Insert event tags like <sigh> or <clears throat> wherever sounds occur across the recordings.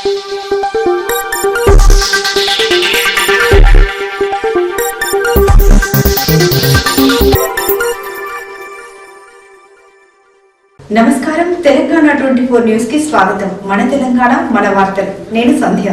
నమస్కారం. Telangana twenty four న్యూస్కి స్వాగతం. మన తెలంగాణ మన వార్తలు. నేను సంధ్య.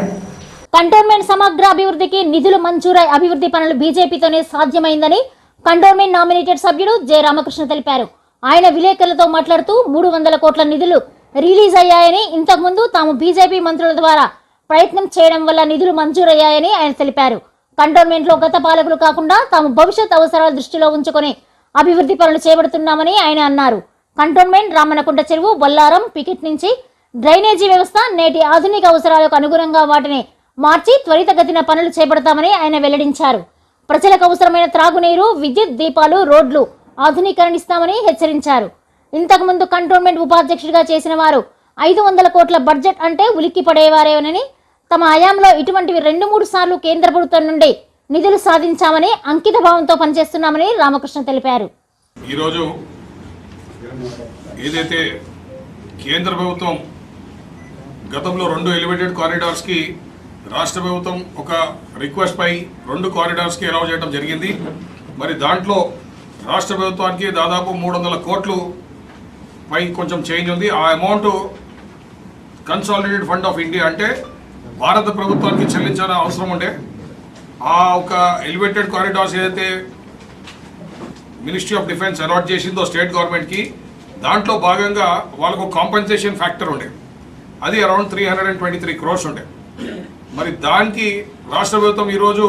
కంటోన్మెంట్ సమగ్ర అభివృద్ధికి నిధులు మంజూరై అభివృద్ధి పనులు బీజేపీతోనే సాధ్యమైందని కంటోన్మెంట్ నామినేటెడ్ సభ్యుడు జె రామకృష్ణ తెలిపారు. ఆయన విలేకరులతో మాట్లాడుతూ మూడు వందల కోట్ల నిధులు రిలీజ్ అయ్యాయని ఇంతకుముందు తాము బీజేపీ మంత్రుల ద్వారా ప్రయత్నం చేయడం వల్ల నిధులు మంజూరయ్యాయని ఆయన తెలిపారు. కంటోన్మెంట్లో గత పాలకులు కాకుండా తాము భవిష్యత్ అవసరాల దృష్టిలో ఉంచుకొని అభివృద్ధి పనులు చేపడుతున్నామని ఆయన అన్నారు. కంటోన్మెంట్ రామనకుంట చెరువు బొల్లారం పికెట్ నుంచి డ్రైనేజీ వ్యవస్థ నేటి ఆధునిక అవసరాలకు అనుగుణంగా వాటిని మార్చి త్వరితగతిన పనులు చేపడతామని ఆయన వెల్లడించారు. ప్రజలకు అవసరమైన త్రాగునీరు విద్యుత్ దీపాలు రోడ్లు ఆధునీకరణిస్తామని హెచ్చరించారు. ఇంతకుముందు కంటోన్మెంట్ ఉపాధ్యక్షుడిగా చేసిన వారు ఐదు వందల కోట్ల బడ్జెట్ అంటే ఉలిక్కి పడేవారేనని తమ హయాంలో ఇటువంటివి రెండు మూడు సార్లు కేంద్ర ప్రభుత్వం నుండి నిధులు సాధించామని అంకిత భావంతో పనిచేస్తున్నామని రామకృష్ణ తెలిపారు. ఈరోజు ఏదైతే కేంద్ర ప్రభుత్వం గతంలో రెండు ఎలివేటెడ్ కారిడార్స్కి రాష్ట్ర ప్రభుత్వం ఒక రిక్వెస్ట్ పై రెండు కారిడార్స్కి అలౌ చేయడం జరిగింది. మరి దాంట్లో రాష్ట్ర ప్రభుత్వానికి దాదాపు మూడు వందల కోట్లు పై కొంచెం చేంజ్ ఉంది. ఆ amount consolidated fund of India అంటే భారత ప్రభుత్వానికి చెల్లించాల్సిన అవసరం ఉండే. ఆ ఒక ఎలివేటెడ్ కారిడార్స్ ఏదైతే మినిస్ట్రీ ఆఫ్ డిఫెన్స్ అలాట్ చేసిందో స్టేట్ గవర్నమెంట్కి దాంట్లో భాగంగా వాళ్ళకు కాంపెన్సేషన్ ఫ్యాక్టర్ ఉండే. అది around three hundred and twenty three crores ఉండే. మరి దానికి రాష్ట్ర ప్రభుత్వం ఈరోజు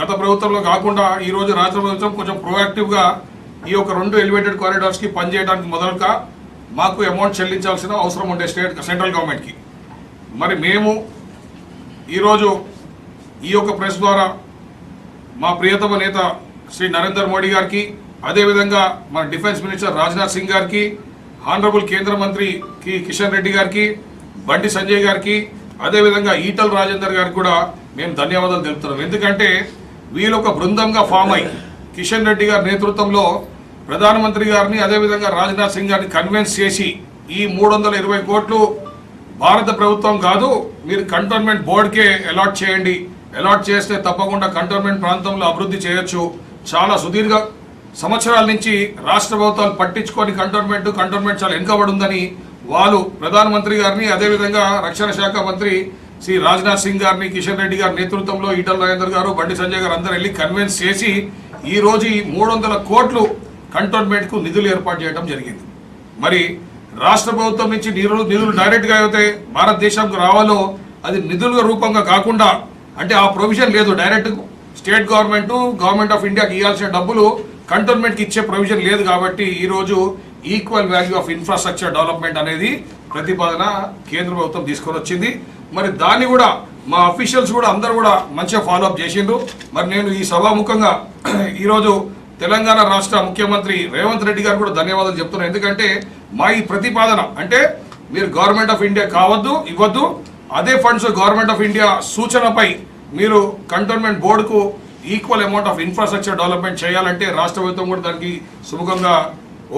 గత ప్రభుత్వంలో కాకుండా ఈరోజు రాష్ట్ర ప్రభుత్వం కొంచెం ప్రోయాక్టివ్గా ఈ యొక్క రెండు ఎలివేటెడ్ కారిడార్స్కి పనిచేయడానికి మొదలుగా మాకు అమౌంట్ చెల్లించాల్సిన అవసరం ఉండే స్టేట్ సెంట్రల్ గవర్నమెంట్కి మరి మేము ఈరోజు ఈ యొక్క ప్రెస్ ద్వారా మా ప్రియతమ నేత శ్రీ నరేంద్ర మోడీ గారికి అదేవిధంగా మన డిఫెన్స్ మినిస్టర్ రాజ్నాథ్ సింగ్ గారికి ఆనరబుల్ కేంద్ర మంత్రి కి కిషన్ రెడ్డి గారికి బండి సంజయ్ గారికి అదేవిధంగా ఈటల్ రాజేందర్ గారికి కూడా మేము ధన్యవాదాలు తెలుపుతున్నాం. ఎందుకంటే వీళ్ళు ఒక బృందంగా ఫామ్ అయి కిషన్ రెడ్డి గారి నేతృత్వంలో ప్రధానమంత్రి గారిని అదేవిధంగా రాజ్నాథ్ సింగ్ గారిని కన్విన్స్ చేసి ఈ మూడు వందల ఇరవై కోట్లు భారత ప్రభుత్వం కాదు మీరు కంటోన్మెంట్ బోర్డుకే అలాట్ చేయండి. అలాట్ చేస్తే తప్పకుండా కంటోన్మెంట్ ప్రాంతంలో అభివృద్ధి చేయొచ్చు. చాలా సుదీర్ఘ సంవత్సరాల నుంచి రాష్ట్ర ప్రభుత్వాలు పట్టించుకొని కంటోన్మెంట్ కంటోన్మెంట్ చాలా వెనుకబడి వాళ్ళు ప్రధానమంత్రి గారిని అదేవిధంగా రక్షణ శాఖ మంత్రి శ్రీ రాజ్నాథ్ సింగ్ గారిని కిషన్ రెడ్డి గారి నేతృత్వంలో ఈటల రాజేందర్ గారు బండి సంజయ్ గారు అందరూ వెళ్ళి కన్విన్స్ చేసి ఈ రోజు ఈ మూడు వందల కోట్లు కంటోన్మెంట్కు నిధులు ఏర్పాటు చేయడం జరిగింది. మరి రాష్ట్ర ప్రభుత్వం నుంచి నిధులు నిధులు డైరెక్ట్గా అయితే భారతదేశంకు రావాలో అది నిధుల రూపంగా కాకుండా అంటే ఆ ప్రొవిజన్ లేదు direct state government government of ఇండియాకి ఇవ్వాల్సిన డబ్బులు కంటోన్మెంట్కి ఇచ్చే ప్రొవిజన్ లేదు కాబట్టి ఈరోజు equal value of infrastructure development అనేది ప్రతిపాదన కేంద్ర ప్రభుత్వం తీసుకొని వచ్చింది. మరి దాన్ని కూడా మా అఫీషియల్స్ కూడా అందరూ కూడా మంచిగా ఫాలో అప్ చేసిండ్రు. మరి నేను ఈ సభాముఖంగా <clears throat> ఈరోజు తెలంగాణ రాష్ట్ర ముఖ్యమంత్రి రేవంత్ రెడ్డి గారు కూడా ధన్యవాదాలు చెప్తున్నారు. ఎందుకంటే మా ఈ ప్రతిపాదన అంటే మీరు గవర్నమెంట్ ఆఫ్ ఇండియా కావద్దు ఇవ్వద్దు అదే ఫండ్స్ గవర్నమెంట్ ఆఫ్ ఇండియా సూచనపై మీరు కంటోన్మెంట్ బోర్డుకు equal amount of infrastructure development చేయాలంటే రాష్ట్ర ప్రభుత్వం కూడా దానికి సుముఖంగా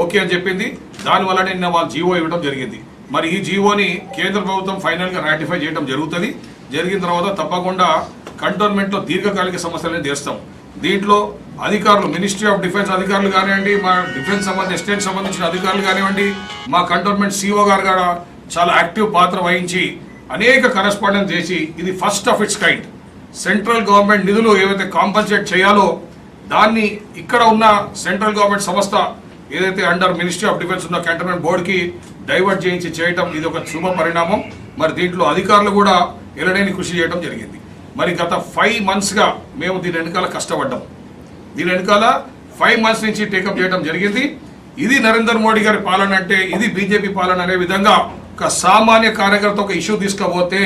ఓకే అని చెప్పింది. దానివల్ల నిన్న వాళ్ళు జీవో ఇవ్వడం జరిగింది. మరి ఈ జీవోని కేంద్ర ప్రభుత్వం ఫైనల్గా రాటిఫై చేయడం జరుగుతుంది. జరిగిన తర్వాత తప్పకుండా కంటోన్మెంట్లో దీర్ఘకాలిక సమస్యలను తీస్తాం దీంట్లో అధికారులు మినిస్ట్రీ ఆఫ్ డిఫెన్స్ అధికారులు కానివ్వండి మా డిఫెన్స్ సంబంధించిన స్టేట్ సంబంధించిన అధికారులు కానివ్వండి మా కంటోన్మెంట్ సిఓ గారు కూడా చాలా యాక్టివ్ పాత్ర వహించి అనేక కరెస్పాండెన్స్ చేసి ఇది first of its kind central government నిధులు ఏవైతే కాంపన్సేట్ చేయాలో దాన్ని ఇక్కడ ఉన్న సెంట్రల్ గవర్నమెంట్ సంస్థ ఏదైతే అండర్ మినిస్ట్రీ ఆఫ్ డిఫెన్స్ ఉన్న కంటోన్మెంట్ బోర్డుకి డైవర్ట్ చేయించి చేయటం ఇది ఒక శుభ పరిణామం. మరి దీంట్లో అధికారులు కూడా ఎల్లడైన కృషి చేయడం జరిగింది. మరి గత ఫైవ్ మంత్స్గా మేము దీని వెనకాల కష్టపడ్డాం. దీని వెనకాల ఫైవ్ మంత్స్ నుంచి టేకప్ చేయడం జరిగింది. ఇది నరేంద్ర మోడీ గారి పాలన అంటే ఇది బీజేపీ పాలన అనే విధంగా ఒక సామాన్య కార్యకర్త ఒక ఇష్యూ తీసుకపోతే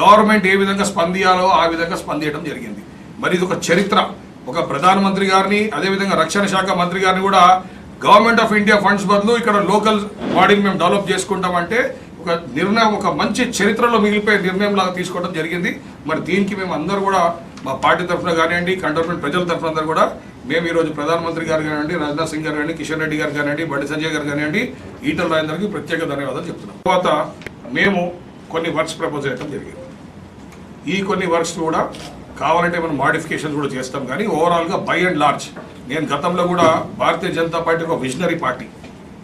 గవర్నమెంట్ ఏ విధంగా స్పందించాలో ఆ విధంగా స్పందించడం జరిగింది. మరి ఇది ఒక చరిత్ర. ఒక ప్రధానమంత్రి గారిని అదేవిధంగా రక్షణ శాఖ మంత్రి గారిని కూడా గవర్నమెంట్ ఆఫ్ ఇండియా ఫండ్స్ బదులు ఇక్కడ లోకల్ బాడీని మేము డెవలప్ చేసుకుంటామంటే ఒక నిర్ణయం ఒక మంచి చరిత్రలో మిగిలిపోయే నిర్ణయం లాగా తీసుకోవడం జరిగింది. మరి దీనికి మేము అందరూ కూడా మా పార్టీ తరఫున కానివ్వండి కంటోన్మెంట్ ప్రజల తరఫున అందరూ కూడా మేము ఈరోజు ప్రధానమంత్రి గారు కానివ్వండి రాజ్నాథ్ సింగ్ గారు కానివ్వండి కిషన్ రెడ్డి గారు కానివ్వండి బండి సంజయ్ గారు కానివ్వండి ఈటల రాజేందర్కి ప్రత్యేక ధన్యవాదాలు చెప్తున్నాం. తర్వాత మేము కొన్ని వర్క్స్ ప్రపోజ్ చేయడం జరిగింది. ఈ కొన్ని వర్క్స్ కూడా కావాలంటే మనం మాడిఫికేషన్ కూడా చేస్తాం. కానీ ఓవరాల్గా బై అండ్ లార్జ్ నేను గతంలో కూడా భారతీయ జనతా పార్టీ ఒక విజనరీ పార్టీ.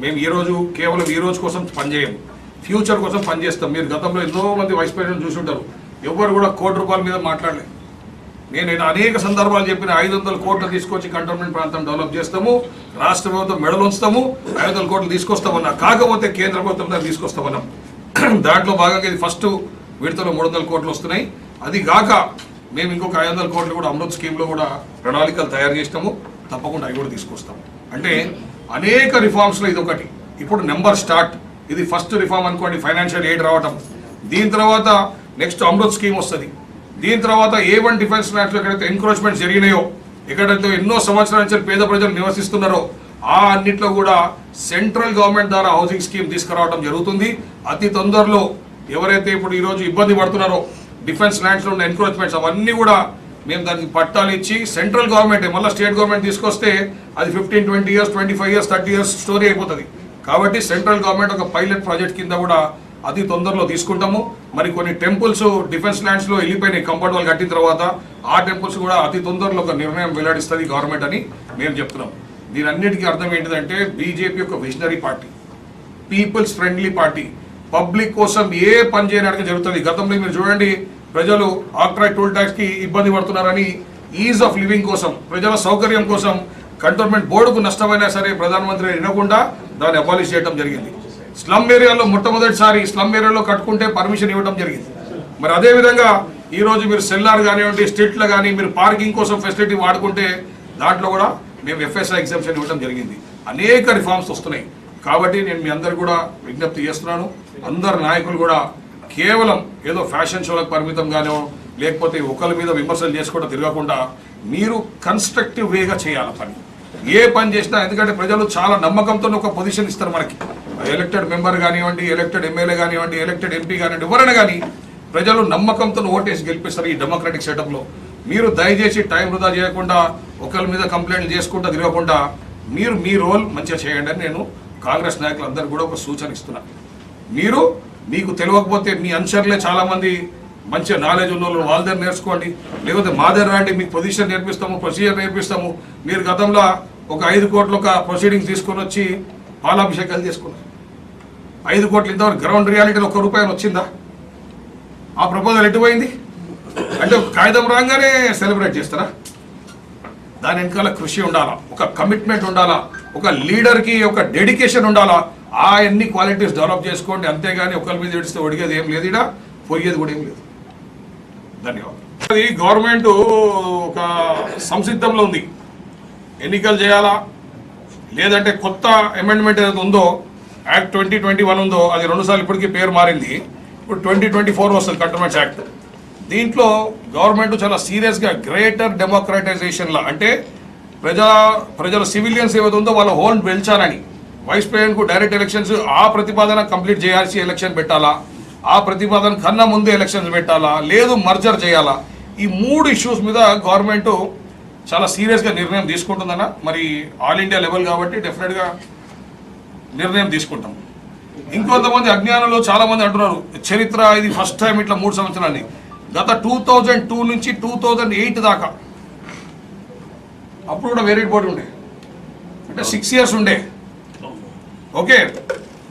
మేము ఈ రోజు కేవలం ఈ రోజు కోసం పనిచేయము. ఫ్యూచర్ కోసం పనిచేస్తాం. మీరు గతంలో ఎన్నో మంది వైస్ ప్రెసిడెంట్ చూసి ఉంటారు ఎవరు కూడా కోటి రూపాయల మీద మాట్లాడలేదు నేను అనేక సందర్భాలు చెప్పిన ఐదు వందల కోట్లు తీసుకొచ్చి కంటోన్మెంట్ ప్రాంతం డెవలప్ చేస్తాము రాష్ట్ర ప్రభుత్వం మెడలు ఉంచుతాము ఐదు వందల కోట్లు తీసుకొస్తామన్నా. కాకపోతే కేంద్ర ప్రభుత్వం దాన్ని తీసుకొస్తామన్నాం. <clears throat> దాంట్లో భాగంగా ఇది ఫస్ట్ విడతలో మూడు వందల కోట్లు వస్తున్నాయి. అది కాక మేము ఇంకొక ఐదు వందల కోట్లు కూడా అమృత్ స్కీమ్లో కూడా ప్రణాళికలు తయారు చేసినాము తప్పకుండా అవి కూడా తీసుకొస్తాం అంటే అనేక రిఫార్మ్స్లో ఇది ఒకటి ఇప్పుడు నెంబర్ స్టార్ట్. ఇది ఫస్ట్ రిఫార్మ్ అనుకోండి ఫైనాన్షియల్ ఎయిడ్ రావటం. దీని తర్వాత నెక్స్ట్ అమృత్ స్కీమ్ వస్తుంది. దీని తర్వాత ఏ వన్ డిఫెన్స్ ల్యాండ్స్లో ఎక్కడైతే ఎంక్రోచ్మెంట్స్ జరిగినాయో ఎక్కడైతే ఎన్నో సంవత్సరాల నుంచి పేద ప్రజలు నివసిస్తున్నారో ఆ అన్నిట్లో కూడా సెంట్రల్ గవర్నమెంట్ ద్వారా హౌసింగ్ స్కీమ్ తీసుకురావడం జరుగుతుంది. అతి తొందరలో ఎవరైతే ఇప్పుడు ఈరోజు ఇబ్బంది పడుతున్నారో డిఫెన్స్ ల్యాండ్స్లో ఉన్న ఎన్క్రోచ్మెంట్స్ అవన్నీ కూడా మేము దానికి పట్టాలు ఇచ్చి సెంట్రల్ గవర్నమెంట్ మళ్ళీ స్టేట్ గవర్నమెంట్ తీసుకొస్తే అది fifteen twenty years twenty five years thirty years story అయిపోతుంది. కాబట్టి సెంట్రల్ గవర్నమెంట్ ఒక పైలట్ ప్రాజెక్ట్ కింద కూడా అతి తొందరలో తీసుకుంటాము. మరి కొన్ని టెంపుల్స్ డిఫెన్స్ ల్యాండ్స్లో వెళ్ళిపోయినాయి కంపౌండ్ వాళ్ళు కట్టిన తర్వాత ఆ టెంపుల్స్ కూడా అతి తొందరలో ఒక నిర్ణయం వెల్లడిస్తుంది గవర్నమెంట్ అని మేము చెప్తున్నాం. దీని అన్నిటికీ అర్థం ఏంటిదంటే బీజేపీ ఒక visionary party peoples friendly party public కోసం ఏ పని చేయడానికి జరుగుతుంది. గతంలో మీరు చూడండి ప్రజలు ఆక్ట్రాయ్ టోల్ ట్యాక్స్కి ఇబ్బంది పడుతున్నారని ఈజ్ ఆఫ్ లివింగ్ కోసం ప్రజల సౌకర్యం కోసం కంటోన్మెంట్ బోర్డుకు నష్టమైనా సరే ప్రధానమంత్రి వినకుండా దాన్ని అబాలిష్ చేయడం జరిగింది. స్లమ్ ఏరియాలో మొట్టమొదటిసారి స్లమ్ ఏరియాలో కట్టుకుంటే పర్మిషన్ ఇవ్వడం జరిగింది. మరి అదే విధంగా మీరు సెల్లార్ కానివ్వండి స్ట్రీట్లో కానీ మీరు పార్కింగ్ కోసం ఫెసిలిటీ వాడుకుంటే దాంట్లో కూడా మేము ఎఫ్ఎస్ఐ ఎగ్జామ్షన్ ఇవ్వడం జరిగింది. అనేక రిఫార్మ్స్ వస్తున్నాయి. కాబట్టి నేను మీ అందరు కూడా విజ్ఞప్తి చేస్తున్నాను. అందరు నాయకులు కూడా కేవలం ఏదో ఫ్యాషన్ షోలకు పరిమితం గానో లేకపోతే ఒకరి మీద విమర్శలు చేసుకుంటూ తిరగకుండా మీరు కన్స్ట్రక్టివ్ వేగా చేయాలి పని. ఏ పని చేసినా ఎందుకంటే ప్రజలు చాలా నమ్మకంతో ఒక పొజిషన్ ఇస్తారు మనకి. ఎలక్టెడ్ మెంబర్ కానివ్వండి ఎలక్టెడ్ ఎమ్మెల్యే కానివ్వండి ఎలక్టెడ్ ఎంపీ కానివ్వండి ఎవరైనా కానీ ప్రజలు నమ్మకంతో ఓటేసి గెలిపిస్తారు ఈ డెమోక్రటిక్ సెటప్లో మీరు దయచేసి టైం వృధా చేయకుండా ఒకరి మీద కంప్లైంట్లు చేసుకుంటూ తిరగకుండా మీరు మీ రోల్ మంచిగా చేయండి అని నేను కాంగ్రెస్ నాయకులందరూ కూడా ఒక సూచన ఇస్తున్నాను మీరు మీకు తెలియకపోతే మీ అనుచరులే చాలామంది మంచిగా నాలెడ్జ్ ఉన్న వాళ్ళు వాళ్ళ దగ్గర నేర్చుకోండి. లేకపోతే మా దగ్గర రండి మీకు పొజిషన్ నేర్పిస్తాము ప్రొసీజర్ నేర్పిస్తాము. మీరు గతంలో ఒక ఐదు కోట్ల ఒక ప్రొసీడింగ్స్ తీసుకొని వచ్చి పాలాభిషేకాలు చేసుకున్నారు. ఐదు కోట్లు ఇంతవరకు గ్రౌండ్ రియాలిటీలో ఒక్క రూపాయలు వచ్చిందా? ఆ ప్రపోజల్ ఎటుపోయింది? అంటే ఒక కాగితం రాగానే సెలబ్రేట్ చేస్తారా? దాని వెనకాల కృషి ఉండాలా? ఒక కమిట్మెంట్ ఉండాలా? ఒక లీడర్కి ఒక డెడికేషన్ ఉండాలా? ఆ అన్ని క్వాలిటీస్ డెవలప్ చేసుకోండి. అంతేగాని ఒకరి మీద ఏడిస్తే ఒడిగేది ఏం లేదు ఇడా పోయేది కూడా ఏం లేదు. ధన్యవాదాలు. అది గవర్నమెంట్ ఒక సంసిద్ధంలో ఉంది. ఎన్నికలు చేయాలా? లేదంటే కొత్త అమెండ్మెంట్ ఏదైతే ఉందో యాక్ట్ ట్వంటీ ట్వంటీ వన్ ఉందో అది రెండుసార్లు ఇప్పటికీ పేరు మారింది. ఇప్పుడు ట్వంటీ ట్వంటీ ఫోర్ వస్తుంది కంటోన్మెంట్స్ యాక్ట్ దీంట్లో గవర్నమెంట్ చాలా సీరియస్గా గ్రేటర్ డెమోక్రటైజేషన్లో అంటే ప్రజా ప్రజల సివిలియన్స్ ఏవైతే ఉందో వాళ్ళ హోన్ పెంచాలని వైస్ ప్రెసిడెంట్కు డైరెక్ట్ ఎలక్షన్స్ ఆ ప్రతిపాదన కంప్లీట్ చేయాల్సి ఎలక్షన్ పెట్టాలా? ఆ ప్రతిపాదన కన్నా ముందు ఎలక్షన్స్ పెట్టాలా? లేదు మర్జర్ చేయాలా? ఈ మూడు ఇష్యూస్ మీద గవర్నమెంట్ చాలా సీరియస్గా నిర్ణయం తీసుకుంటుందన్న. మరి ఆల్ ఇండియా లెవెల్ కాబట్టి డెఫినెట్గా నిర్ణయం తీసుకుంటాం. ఇంకొంతమంది అజ్ఞానంలో చాలామంది అంటున్నారు చరిత్ర ఇది ఫస్ట్ టైం ఇట్లా మూడు సంవత్సరాలని గత టూ థౌజండ్ టూ నుంచి టూ థౌజండ్ ఎయిట్ దాకా అప్పుడు కూడా వేరే బోర్డు ఉండే. అంటే సిక్స్ ఇయర్స్ ఉండే. ఓకే?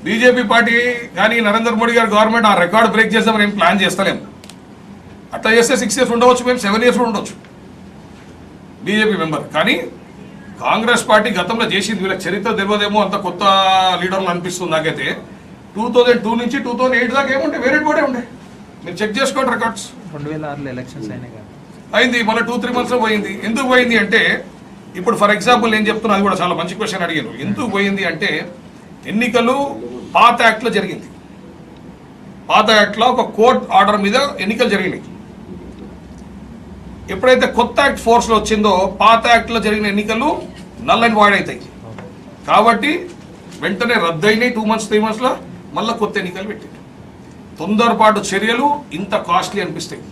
బీజేపీ పార్టీ కానీ నరేంద్ర మోడీ గారి గవర్నమెంట్ ఆ రికార్డ్ బ్రేక్ చేస్తామని ఏం ప్లాన్ చేస్తలేం. అట్లా చేస్తే సిక్స్ ఇయర్స్ ఉండవచ్చు మేము సెవెన్ ఇయర్స్ కూడా ఉండొచ్చు. BJP member. కానీ కాంగ్రెస్ పార్టీ గతంలో చేసింది వీళ్ళకి చరిత్ర తెలియదేమో అంత కొత్త లీడర్లు అనిపిస్తుంది నాకైతే. టూ థౌజండ్ టూ నుంచి టూ థౌజండ్ ఎయిట్ దాకా ఏముంటే వేరే బోర్డే ఉండే. మీరు చెక్ చేసుకోండి రికార్డ్స్. రెండు వేల ఆరులో ఎలక్షన్స్ అయినాయి అయింది మళ్ళీ టూ త్రీ మంత్స్లో పోయింది. ఎందుకు పోయింది అంటే ఇప్పుడు ఫర్ ఎగ్జాంపుల్ నేను చెప్తున్నా అది కూడా చాలా మంచి క్వశ్చన్ అడిగాను. ఎందుకు పోయింది అంటే ఎన్నికలు పాత యాక్ట్లో జరిగింది. పాత యాక్ట్లో ఒక కోర్ట్ ఆర్డర్ మీద ఎన్నికలు జరిగినాయి. ఎప్పుడైతే కొత్త యాక్ట్ ఫోర్స్లో వచ్చిందో పాత యాక్ట్లో జరిగిన ఎన్నికలు నల్ అండ్ వాయిడ్ అవుతాయి కాబట్టి వెంటనే రద్దయినాయి టూ మంత్స్ త్రీ మంత్స్లో మళ్ళీ కొత్త ఎన్నికలు పెట్టారు తొందరపాటు చర్యలు ఇంత కాస్ట్లీ అనిపిస్తాయి.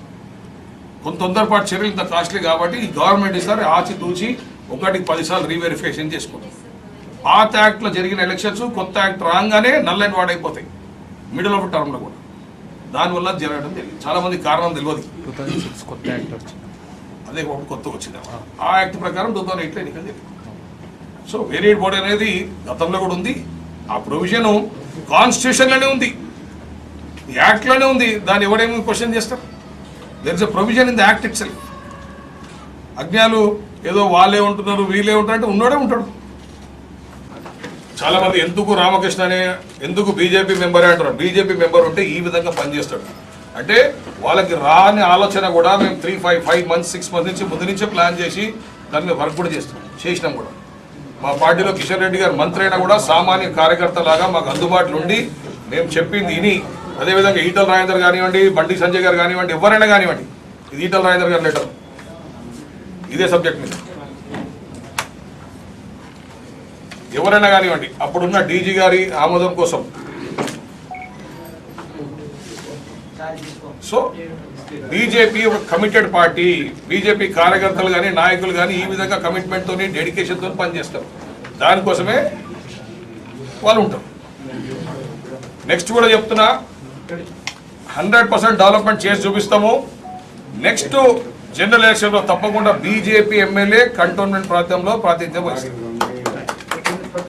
కొంత తొందరపాటు చర్యలు ఇంత కాస్ట్లీ కాబట్టి ఈ గవర్నమెంట్ ఈసారి ఆచి తూచి ఒకటికి పదిసార్లు రీవెరిఫికేషన్ చేసుకుంటాం పాత యాక్ట్లో జరిగిన ఎలక్షన్స్ కొత్త యాక్ట్ రాగానే నల్ అండ్ వాడ్ అయిపోతాయి మిడిల్ ఆఫ్ టర్మ్లో కూడా. దానివల్ల జరగడం తెలియదు చాలా మంది కారణం తెలియదు. కొత్త యాక్ట్ వచ్చింది. అదే ఒకటి కొత్త వచ్చింది. ఆ యాక్ట్ ప్రకారం టూ థౌసండ్ ఎయిట్లో ఎన్నికలు జరిగింది సో వేరియడ్ బోర్డ్ అనేది గతంలో కూడా ఉంది. ఆ ప్రొవిజన్ కాన్స్టిట్యూషన్లోనే ఉంది. యాక్ట్లోనే ఉంది. దాన్ని ఎవడేమి క్వశ్చన్ చేస్తారు? There is a provision in the act itself అజ్ఞాలు ఏదో వాళ్ళే ఉంటున్నారు వీళ్ళే ఉంటున్నారు అంటే ఉన్నోడే ఉంటాడు. చాలా మంది ఎందుకు రామకృష్ణ అనే ఎందుకు బీజేపీ మెంబర్ అంటారు బీజేపీ మెంబర్ ఉంటే ఈ విధంగా పనిచేస్తాడు. అంటే వాళ్ళకి రాని ఆలోచన కూడా మేము three five five months six months నుంచి ముందు నుంచే ప్లాన్ చేసి దాని మీద వర్క్ కూడా చేస్తాం చేసినాం కూడా. మా పార్టీలో కిషన్ రెడ్డి గారు మంత్రి అయినా కూడా సామాన్య కార్యకర్త లాగా మాకు అందుబాటులో ఉండి మేము చెప్పింది ఇని అదేవిధంగా ఈటల రాజేందర్ కానివ్వండి బండి సంజయ్ గారు కానివ్వండి ఎవరైనా కానివ్వండి ఇది ఈటల రాజేందర్ గారు లెటర్ ఇదే సబ్జెక్ట్ మీద. ఎవరైనా కానివ్వండి అప్పుడున్న డీజీ గారి ఆమోదం కోసం. సో బీజేపీ ఒక కమిటెడ్ పార్టీ బీజేపీ కార్యకర్తలు కానీ నాయకులు కానీ ఈ విధంగా కమిట్మెంట్తో డెడికేషన్తో పనిచేస్తారు. దానికోసమే వాళ్ళు ఉంటారు. నెక్స్ట్ కూడా చెప్తున్నా. హండ్రెడ్ పర్సెంట్ డెవలప్మెంట్ చేసి చూపిస్తాము. నెక్స్ట్ జనరల్ ఎలక్షన్లో తప్పకుండా బీజేపీ ఎమ్మెల్యే కంటోన్మెంట్ ప్రాంతంలో ప్రాతినిధ్యం వహిస్తారు.